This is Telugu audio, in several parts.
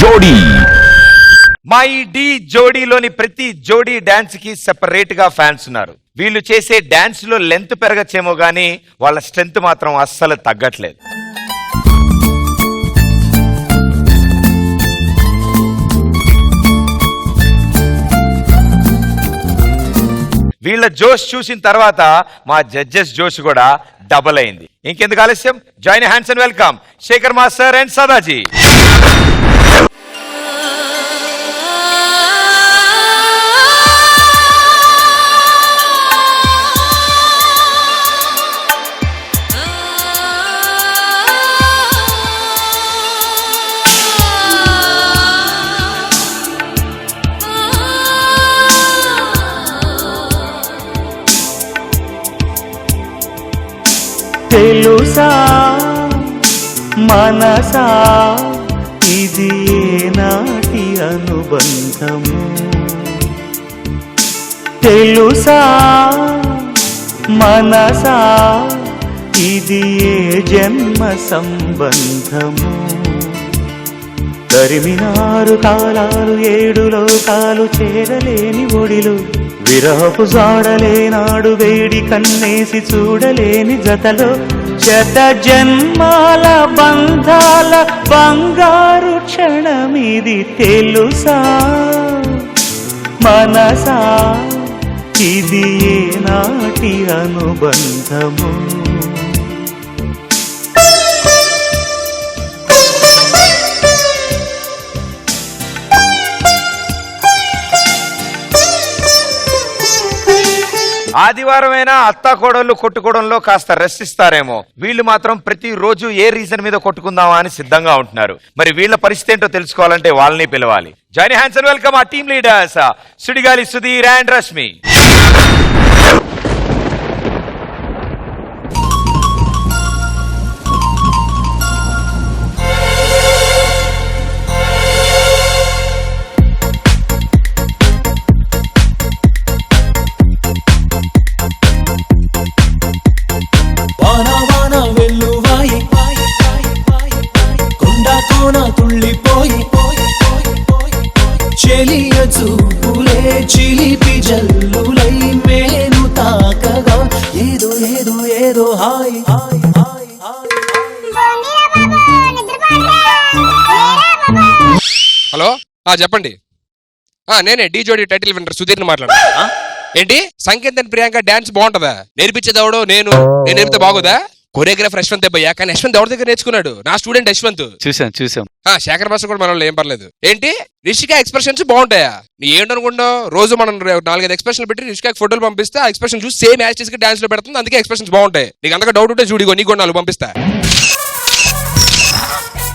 జోడీ. మై డి జోడీలోని ప్రతి జోడీ డాన్స్కి సెపరేట్గా ఫ్యాన్స్ ఉన్నారు. వీళ్ళు చేసే డాన్స్లో లెంత్ పెరగచ్చేమో గానీ వాళ్ళ స్ట్రెంత్ మాత్రం అస్సలు తగ్గట్లేదు. వీళ్ళ జోష్ చూసిన తర్వాత మా జడ్జెస్ జోష్ కూడా డబుల్ అయింది. ఇంకెందుకు ఆలస్యం? Join hands and welcome Sekhar master and Sadaji. తెలుసా? మనసా? ఇది ఏనాటి అనుబంధము తెలుసా? మనసా? ఇది ఏ జన్మ సంబంధము తరిమినారు కాలాలు ఏడు కాలు చేరలేని ఒడిలు విరహపు జాడలేనాడు వేడి కన్నేసి చూడలేని జతలో శత జన్మాల బంధాల బంగారు క్షణమిది తెలుసా? మనసా ఇది ఏ నాటి అనుబంధము? ఆదివారమైనా అత్త కోడళ్ళు కొట్టుకోవడంలో కాస్త రెస్ట్ ఇస్తారేమో. వీళ్ళు మాత్రం ప్రతి రోజు ఏ రీజన్ మీద కొట్టుకుందామా అని సిద్ధంగా ఉంటున్నారు. మరి వీళ్ళ పరిస్థితి ఏంటో తెలుసుకోవాలంటే వాళ్ళని పిలవాలి. Johnny Hanson welcome. ఆ team leaders Sudigali Sudheer and Rashmi. చిలిపి మేను తాకగా ఏదో ఏదో ఏదో హాయ్ హాయ్ హాయ్ హలో? ఆ చెప్పండి. ఆ నేనే డీ జోడి టైటిల్ విన్నర్ సుధీర్ని మాట్లాడు ఏంటి? సంకేత్ ప్రియాంక డాన్స్ బాగుంటదా? నేర్పించేదవడో నేను? నేను నేర్పితే బాగుదా? కొరియోగ్రాఫర్ యశ్వంత్ అబ్బయ్యా కానీ యశ్వంత్ ఎవరి దగ్గర నేర్చుకున్నాడు? నా స్టూడెంట్ యశ్వంత్. చూసాం చూసాం ఆ శేఖర్ మాస్టర్ కూడా మనలో ఏం పర్లేదు. ఏంటి? రిషికా ఎక్స్ప్రెషన్స్ బాగుంటాయా? నీ ఏంటనుకుంటావు రోజు మనం నాలుగైదు ఎక్స్ప్రెషన్ పెట్టి రిషికా ఫోటోలు పంపిస్తే ఆ ఎక్స్ప్రెషన్ చూసి సేమ్ యాజ్కి డాన్స్లో పెడుతుంది అందుకే ఎక్స్ప్రెషన్స్ బాగుంటాయి. నీకు అంతగా డౌట్ ఉంటే చూడిగో నీకు నాలుగు పంపిస్తా.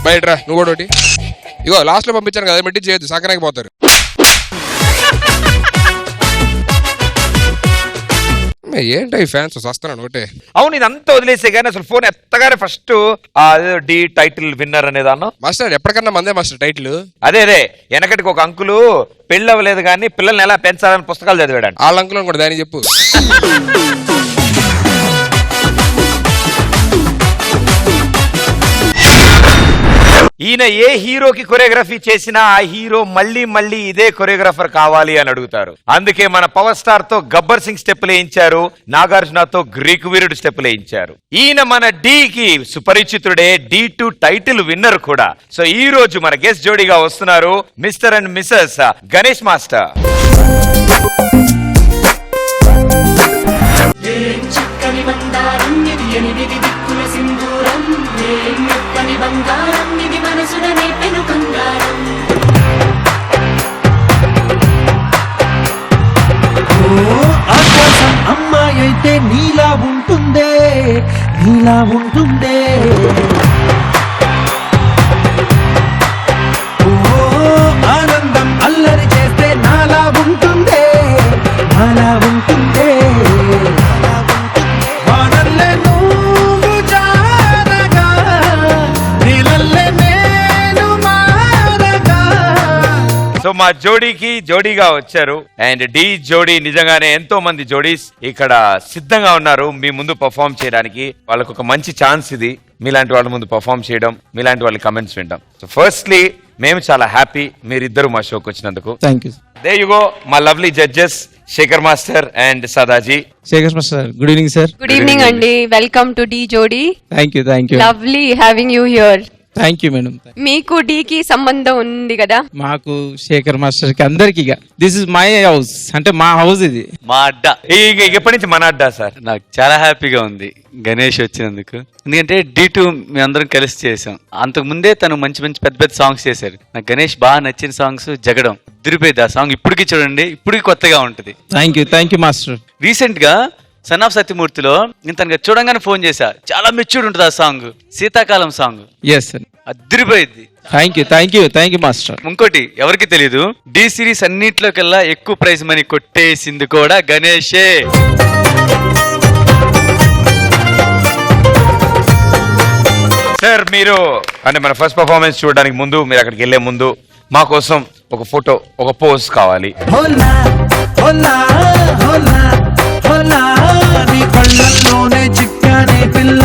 బయట నువ్వు కూడా ఒకటి. ఇగో లాస్ట్లో పంపించాను కదా మెట్టి చేయొద్దు సంక్రాంతికి పోతారు. ఏంటో ఈ ఫ్యాన్స్ వస్తున్నాను ఒకటే. అవును ఇదంతా వదిలేసే కానీ అసలు ఫోన్ ఎత్తగానే ఫస్ట్ డి టైటిల్ విన్నర్ అనేది అన్న మాస్టర్ ఎప్పటికన్నా మందే మాస్టర్ టైటిల్ అదే అదే వెనకటికి ఒక అంకులు పెళ్ళి అవ్వలేదు కానీ పిల్లల్ని ఎలా పెంచాలని పుస్తకాలు చదివాడు వాళ్ళ అంకులను కూడా దాని చెప్పు. ఈయన ఏ హీరోకి కొరియోగ్రఫీ చేసినా ఆ హీరో మళ్ళీ మళ్ళీ ఇదే కొరియోగ్రాఫర్ కావాలి అని అడుగుతారు. అందుకే మన పవర్ స్టార్తో గబ్బర్ సింగ్ స్టెప్ వేయించారు నాగార్జునతో గ్రీక్ వీరుడు స్టెప్ వేయించారు. ఈయన మన డి కి సుపరిచితుడే డి టు టైటిల్ విన్నర్ కూడా. సో ఈ రోజు మన గెస్ట్ జోడీగా వస్తున్నారు mister and missus Ganesh master. నీలా ఉంటుందే నీలా ఉంటుందే. సో మా జోడీకి జోడీగా వచ్చారు. అండ్ డి జోడీ నిజంగానే ఎంతో మంది జోడీస్ ఇక్కడ సిద్ధంగా ఉన్నారు మీ ముందు పర్ఫామ్ చేయడానికి. వాళ్ళకు ఒక మంచి ఛాన్స్ ఇది. మీలాంటి వాళ్ళ ముందు పర్ఫామ్ చేయడం మీలాంటి వాళ్ళ కమెంట్స్ వినడం. సో ఫస్ట్లీ మేము చాలా హ్యాపీ మీరిద్దరు మా షోకి వచ్చినందుకు. Thank you there you go మా lovely judges Sekhar master and Sadaji Sekhar sir good evening sir good evening అండి welcome to Dhee Jodi thank you thank you lovely having you here thank you madam మీకు డి కి సంబంధం ఉంది కదా? మాకు శేఖర్ మాస్టర్కి అందరికి దిస్ ఇస్ మై హౌస్ అంటే మా హౌస్ ఇది. మా అడ్డ. ఇక ఎప్పటి నుంచి మన అడ్డా సార్? నాకు చాలా హ్యాపీగా ఉంది గణేష్ వచ్చినందుకు. ఎందుకంటే డి టూ మీ అందరం కలిసి చేసాం. అంతకు ముందే తను మంచి మంచి పెద్ద పెద్ద సాంగ్స్ చేశారు నాకు గణేష్ బాగా నచ్చిన సాంగ్స్ జగడం. దిరిపోయింది ఆ సాంగ్ ఇప్పటికి చూడండి ఇప్పటికి కొత్తగా ఉంటుంది. Thank you thank you master రీసెంట్గా సన్ ఆఫ్ సత్యమూర్తిలో నేను తనకి చూడంగానే ఫోన్ చేశా. చాలా మెచ్యూర్డ్ ఉంటుంది ఆ సాంగ్ శీతాకాలం సాంగ్ ఎస్ అదిరిపోయింది. Thank you thank you thank you master ఇంకోటి ఎవరికి తెలియదు డి సిరీస్ అన్నిట్లోకెల్లా ఎక్కువ ప్రైజ్ మనీ కొట్టేసింది కూడా గణేషే. సార్ మీరు అంటే మన ఫస్ట్ పర్ఫార్మెన్స్ చూడడానికి ముందు మీరు అక్కడికి వెళ్ళే ముందు మా కోసం ఒక ఫోటో ఒక పోజ్ కావాలి. హోలా హోలా హోలా హోలా నీ కళ్ళల్లోనే చిక్కానే పిల్ల.